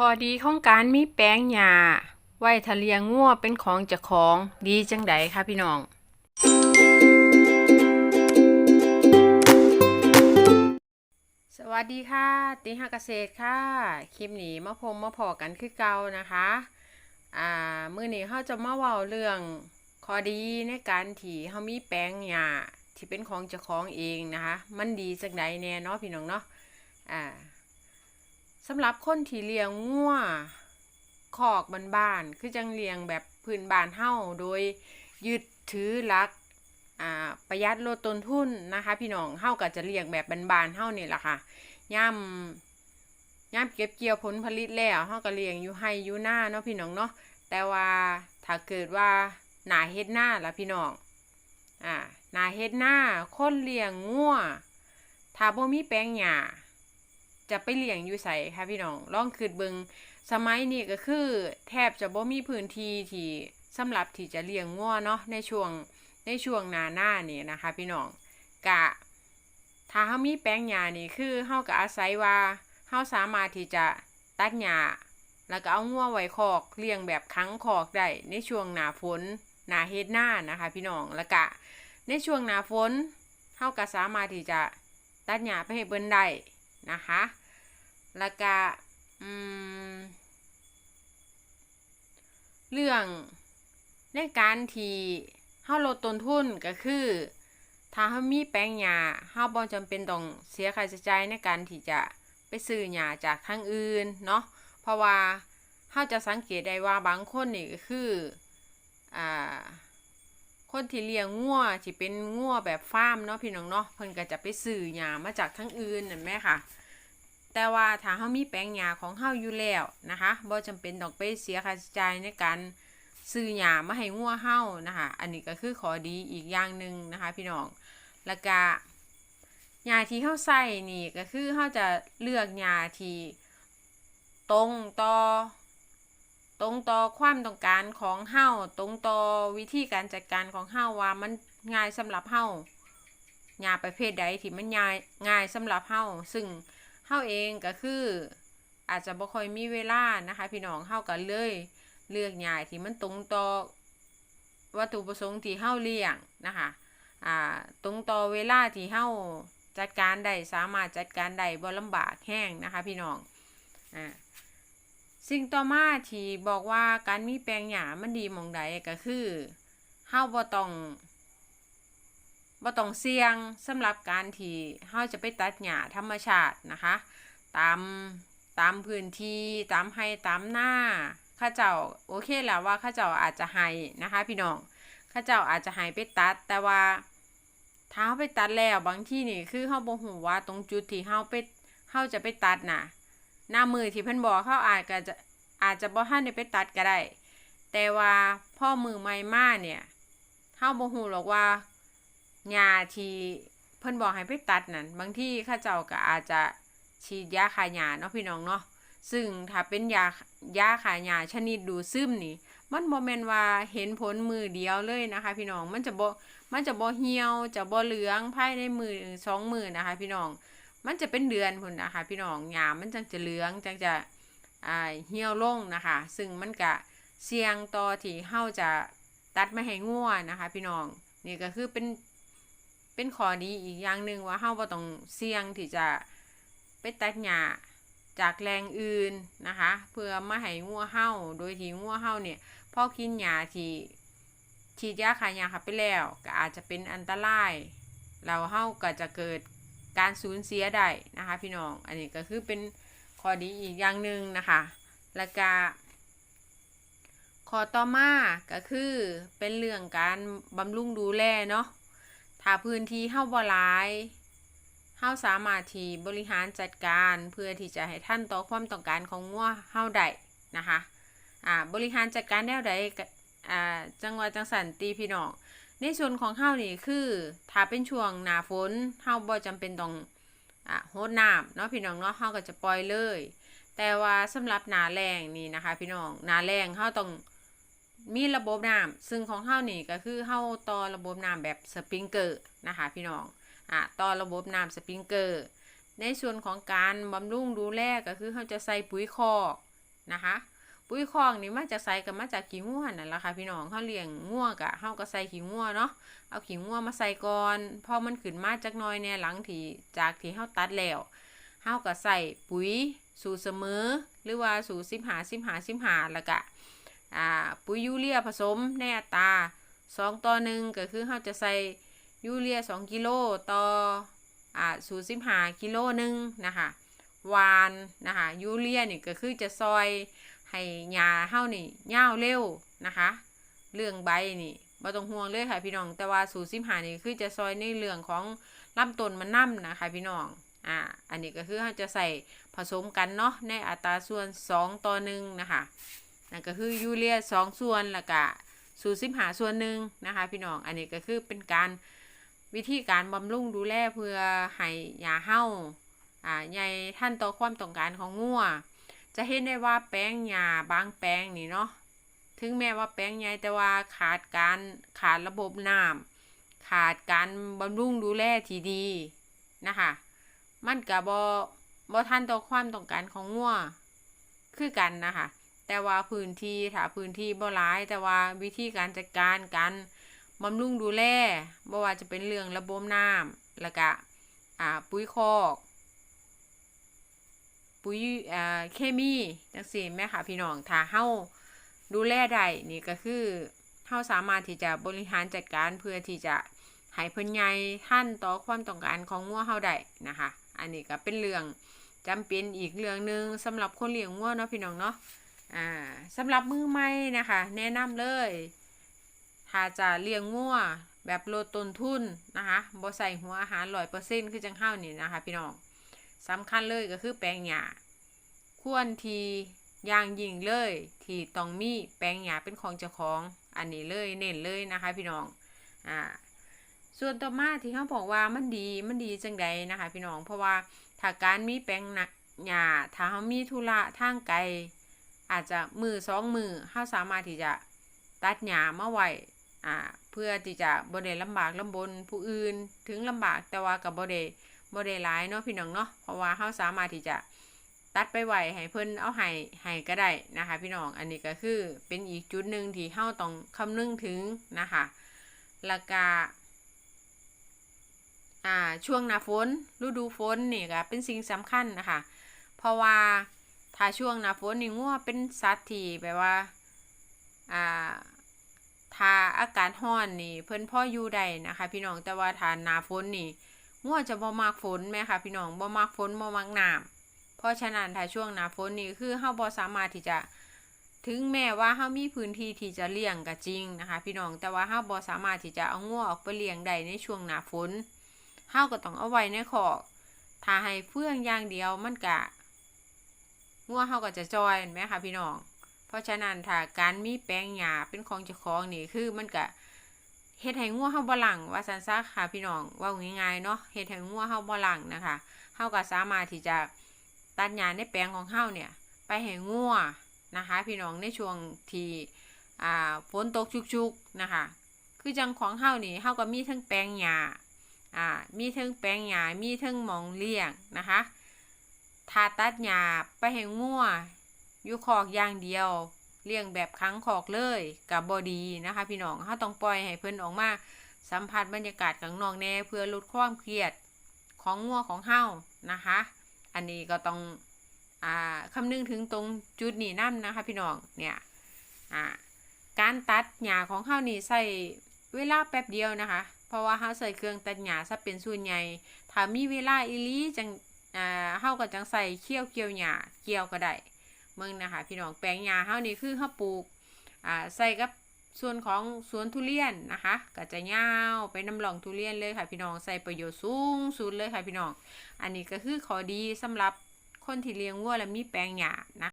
ข้อดีของการมีแปลงหญ้าไว้ทะเลียงงัวเป็นของเจ้าของดีจังใดคะพี่น้อง สวัสดีค่ะ ติหาเกษตรค่ะ คลิปนี้มาพมมาพอกันคือเก่านะคะอ่ามื้อนี้เราจะมาเว้าเรื่องข้อดีในการที่เฮามีแปลงหญ้าที่เป็นของเจ้าของเองนะคะ มันดีจังใดแน่เนาะพี่น้องเนาะอ่า สำหรับคนที่เลี้ยงงัวคอกบ้านๆคือจังเลี้ยงแบบพื้นบ้านเฮาโดยยึดถือหลักอ่าประหยัดลดต้นทุนนะคะ พี่น้องเฮาก็จะเลี้ยงแบบบานๆเฮานี่แหละค่ะย่ำย่ำเก็บเกี่ยวผลผลิตแล้วเฮาก็เลี้ยงอยู่ให้อยู่หน้าเนาะพี่น้องเนาะแต่ว่าถ้าเกิดว่าหนาเฮ็ดหน้าละพี่น้องอ่าหนาเฮ็ดหน้าคนเลี้ยงงัวถ้าบ่มีแปลงหญ้า จะไปเลี้ยงอยู่ไส่ค่ะพี่น้องลองคิดเบิงสมัยนี้ก็คือ แทบจะบ่มีพื้นที่ที่สำหรับที่จะเลี้ยงงัวเนาะในช่วงในช่วงหน้าหน้านี่นะคะ พี่น้องกะถ้าเฮามีแปลงหญ้านี่คือเฮาก็อาศัยว่าเฮาสามารถที่จะตัดหญ้าแล้วก็เอางัวไว้คอกเลี้ยงแบบค้งคอกได้ในช่วงหน้าฝนหน้าเฮ็ดหน้านะคะ พี่น้องแล้วก็ในช่วงหน้าฝนเฮาก็สามารถที่จะตัดหญ้าไปให้เบิ่นได้ นะคะ แล้วก็เรื่องในการที่เฮาลดต้นทุนก็คือ ถ้าเฮามีแปลงหญ้าเฮาบ่จำเป็นต้องเสียค่าใช้จ่ายในการที่จะไปซื้อหญ้าจากทางอื่นเนาะ เพราะว่าเฮาจะสังเกตได้ว่าบางคนนี่ก็คืออ่า คนที่เลี้ยงงัวที่เป็นงัวแบบฟาร์มเนาะพี่น้องเนาะเพิ่นก็จะไปซื้อหญ้ามาจากทั้งอื่นนั่นแหมค่ะ แต่ว่าถ้าเฮามีแปลงหญ้าของเฮาอยู่แล้วนะคะบ่จำเป็นต้องไปเสียค่าใช้จ่ายในการซื้อหญ้ามาให้งัวเฮานะคะ อันนี้ก็คือขอดีอีกอย่างหนึ่งนะคะ พี่น้องแล้วก็หญ้าที่เฮาใส่นี่ก็คือเฮาจะเลือกหญ้าที่ตรงต่อ ตรงต่อความต้องการของเฮาตรงต่อวิธีการจัดการของเฮาว่ามันง่ายสำหรับเฮาหญ้าประเภทใดที่มันง่ายง่ายสำหรับเฮาซึ่งเฮาเองก็คืออาจจะบ่ค่อยมีเวลานะคะพี่น้องเฮาก็เลยเลือกหญ้าที่มันตรงต่อวัตถุประสงค์ที่เฮาเลี้ยงนะคะอ่าตรงต่อเวลาที่เฮาจัดการได้สามารถจัดการได้บ่ลำบากแห้งนะคะพี่น้องอ่า สิ่งต่อมาที่บอกว่าการมีแปลงหญ้ามันดีมองใดก็คือเฮาบ่ต้องบ่ต้องเสี่ยงสำหรับการที่เฮาจะไปตัดหญ้าธรรมชาตินะคะ ตามตามพื้นที่ตามไร่ตามหน้าข้าเจ้าโอเคแล้วว่าข้าเจ้าอาจจะให้นะคะ พี่น้องข้าเจ้าอาจจะให้ไปตัด แต่ว่าถ้าเฮาไปตัดแล้วบางที่นี่คือเฮาบ่ฮู้ว่าตรงจุดที่เฮาไปเฮาจะไปตัดน่ะ หน้ามือที่เพิ่นบอกเขาอาจก็จะอาจจะบ่ทันได้ไปตัดก็ได้ แต่ว่าพ่อมือใหม่มาเนี่ยเฮาบ่ฮู้หรอกว่าหญ้าที่เพิ่นบอกให้ไปตัดนั่นบางที่เขาเจ้าก็อาจจะฉีดยาฆ่าหญ้าเนาะพี่น้องเนาะซึ่งถ้าเป็นยายาฆ่าหญ้าชนิดดูดซึมนี่ มันบ่แม่นว่าเห็นผลมือเดียวเลยนะคะ พี่น้องมันจะบ่มันจะบ่เหี่ยวจะบ่เหลืองภายในมือสองมือนะคะ พี่น้อง มันจะเป็นเดือนพุ่นนะคะ พี่น้องหญ้ามันจังจะเหลืองจังจะเหี่ยวลงนะคะ ซึ่งมันก็เสี่ยงต่อที่เฮาจะตัดไม่ให้งัวนะคะ พี่น้องนี่ก็คือเป็นเป็นข้อดีอีกอย่างหนึ่งว่าเฮาบ่ต้องเสี่ยงที่จะไปตัดหญ้าจากแหล่งอื่นนะคะ เพื่อมาให้งัวเฮาโดยที่งัวเฮาเนี่ยพอกินหญ้าที่ฉีดยาฆ่าหญ้าเข้าไปแล้ว ก็อาจจะเป็นอันตรายแล้วเฮาก็จะเกิด การสูญเสียได้นะคะพี่น้อง อันนี้ก็คือเป็นข้อดีอีกอย่างหนึ่งนะคะ แล้วก็ข้อต่อมาก็คือเป็นเรื่องการบำรุงดูแลเนาะ ถ้าพื้นที่เฮาบ่หลายเฮาสามารถที่บริหารจัดการเพื่อที่จะให้ท่านต่อความต้องการของงัวเฮาได้นะคะ อ่าบริหารจัดการแนวใดอ่าจังหวัดจังสันตีพี่น้อง ในส่วนของเฮานี่คือถ้าเป็นช่วงหนาฝนเฮาบ่จำเป็นต้องอะโหดน้ำเนาะพี่น้องเนาะเฮาก็จะปล่อยเลย แต่ว่าสำหรับหนาแล้งนี่นะคะ พี่น้องหนาแล้งเฮาต้องมีระบบน้ำซึ่งของเฮานี่ก็คือเฮาต่อระบบน้ำแบบสปริงเกอร์นะคะพี่น้องอะต่อระบบน้ำสปริงเกอร์ในส่วนของการบำรุงดูแลก็คือเฮาจะใส่ปุ๋ยคอกนะคะ ปุ๋ยคลอกนี่มาจากไสก็มาจากขี้งัวนั่นแหละค่ะพี่น้องเฮาเลี้ยงงัวก็เฮาก็ใส่ขี้งัวเนาะเอาขี้งัวมาใส่ก่อนพอมันขึ้นมาจักน่อยเนี่ยหลังที่จากที่เฮาตัดแล้วเฮาก็ใส่ปุ๋ยสูตรเสมอ หรือว่าสูตร15 15 15แล้วก็อ่าปุ๋ยยูเรียผสมในอัตรา2ต่อ1ก็คือเฮาจะใส่ยูเรีย2กิโลต่ออ่าสูตร15กิโลหนึ่งนะคะวานนะคะยูเรียนี่ก็คือจะซอย ให้หญ้าเฮานี่ยาวเร็วนะคะ เรื่องใบนี่บ่ต้องห่วงเลยค่ะพี่น้อง แต่ว่าสูตร15นี่คือจะซอยในเรื่องของลำต้นมันนํนะคะพี่น้อง อ่า อันนี้ก็คือเราจะใส่ผสมกันเนาะในอัตราส่วน 2 ต่อ1นะคะ นั่นก็คือยูเรีย 2 ส่วนแล้วก็สูตร15ส่วนหนึ่งนะคะ พี่น้อง อันนี้ก็คือเป็นการวิธีการบำรุงดูแลเพื่อให้หญ้าเฮาอ่าใหญ่ท่านต่อความต้องการของงัว จะเห็นได้ว่าแป้งหญ้าบางแปลงนี่เนาะ ถึงแม้ว่าแป้งใหญ่แต่ว่าขาดการขาดระบบน้ำขาดการบำรุงดูแลที่ดีนะคะ มันก็บ่บ่ทันต่อความต้องการของงัวคือกันนะคะ แต่ว่าพื้นที่ถ้าพื้นที่บ่หลาย แต่ว่าวิธีการจัดการการบำรุงดูแลบ่ว่าจะเป็นเรื่องระบบน้ำแล้วก็อ่าปุ๋ยคอก ปุ๋ยอ่าเคมีจังซี่แม่ค่ะพี่น้องถ้าเฮาดูแลได้นี่ก็คือเฮาสามารถที่จะบริหารจัดการเพื่อที่จะให้เพิ่นใหญ่ทันต่อความต้องการของงัวเฮาได้นะคะ อันนี้ก็เป็นเรื่องจำเป็นอีกเรื่องหนึ่งสำหรับคนเลี้ยงงัวเนาะพี่น้องเนาะอ่าสำหรับมือใหม่นะคะ แนะนำเลยถ้าจะเลี้ยงงัวแบบลดต้นทุนนะคะบ่ใส่หัวอาหารร้อยเปอร์เซ็นต์คือจังเฮานี่นะคะ พี่น้อง สำคัญเลยก็คือแปลงหญ้าควรทีอย่างยิ่งเลยที่ต้องมีแปลงหญ้าเป็นของเจ้าของอันนี้เลยเน้นเลยนะคะพี่น้องอ่าส่วนต่อมาที่เขาบอกว่ามันดีมันดีจังใดนะคะ พี่น้องเพราะว่าถ้าการมีแปลงหญ้าถ้าเขามีธุระทางไกลอาจจะมือสองมือเขาสามารถที่จะตัดหญ้ามาไว้อ่าเพื่อที่จะบ่ได้ลำบากลำบนผู้อื่นถึงลำบากแต่ว่ากับบ่ได้ บ่ได้หลายเนาะพี่น้องเนาะเพราะว่าเขาสามารถที่จะตัดไปไหวให้เพิ่นเอาให้ให้ก็ได้นะคะ พี่น้องอันนี้ก็คือเป็นอีกจุดหนึ่งที่เฮาต้องคำนึงถึงนะคะแล้วก็อ่าช่วงหน้าฝนฤดูฝนนี่ก็เป็นสิ่งสำคัญนะคะเพราะว่าถ้าช่วงหน้าฝนนี่งัวเป็นสัตว์ที่แบบว่าอ่าถ้าอากาศร้อนนี่เพิ่นพออยู่ได้นะคะ พี่น้องแต่ว่าถ้าหน้าฝนนี่ งัวจะบ่มักฝนแม่ค่ะพี่น้องบ่มักฝนบ่มักน้ำเพราะฉะนั้นถ้าช่วงหน้าฝนนี่คือเฮาบ่สามารถที่จะถึงแม้ว่าเฮามีพื้นที่ที่จะเลี้ยงก็จริงนะคะ พี่น้องแต่ว่าเฮาบ่สามารถที่จะเอางัวออกไปเลี้ยงได้ในช่วงหน้าฝนเฮาก็ต้องเอาไว้ในคอกถ้าให้เฟื่องอย่างเดียวมันก็งัวเขาก็จะจอยเห็นไหมคะพี่น้อง เพราะฉะนั้นถ้าการมีแปลงหญ้าเป็นของเจ้าของนี่คือมันก็ เฮ็ดให้งัวเฮาบ่หลังว่าซั่นซะค่ะพี่น้องว่าง่ายๆเนาะเฮ็ดให้งัวเฮาบ่หลังนะคะเฮาก็สามารถที่จะตัดหญ้าในแปลงของเฮาเนี่ย ไปให้งัวนะคะ พี่น้องในช่วงที่อ่าฝนตกชุกๆนะคะ คือจังของเฮานี่เฮาก็มีทั้งแปลงหญ้าอ่ามีทั้งแปลงหญ้ามีทั้งหมองเลี้ยงนะคะถ้าตัดหญ้าไปให้งัวอยู่คอกอย่างเดียว เลี้ยงแบบค้างคอกเลยกับบอดีนะคะ พี่น้องเขาต้องปล่อยให้เพิ่นออกมาสัมผัสบรรยากาศข้างนอกแน่เพื่อลดความเครียดของงัวของเฮานะคะ อันนี้ก็ต้องอ่าคำนึงถึงตรงจุดนี้นั่นนะคะ พี่น้องเนี่ยอ่าการตัดหญ้าของเฮานี่ใส่เวลาแป๊บเดียวนะคะ เพราะว่าเฮาใส่เครื่องตัดหญ้าซะเป็นส่วนใหญ่ถ้ามีเวลาอีลีจังอ่าเฮาก็จังใส่เคี่ยวเกี่ยวหญ้าเกี่ยวก็ได้ เมืองนะคะพี่น้องแปลงหญ้าเฮานี่คือเฮาปลูกอ่าใส่กับส่วนของสวนทุเรียนนะคะก็จะยาวไปน้ำหลองทุเรียนเลยค่ะพี่น้องใส่ประโยชน์สูงสุดเลยค่ะพี่น้อง อันนี้ก็คือข้อดีสำหรับคนที่เลี้ยงวัวและมีแปลงหญ้านะ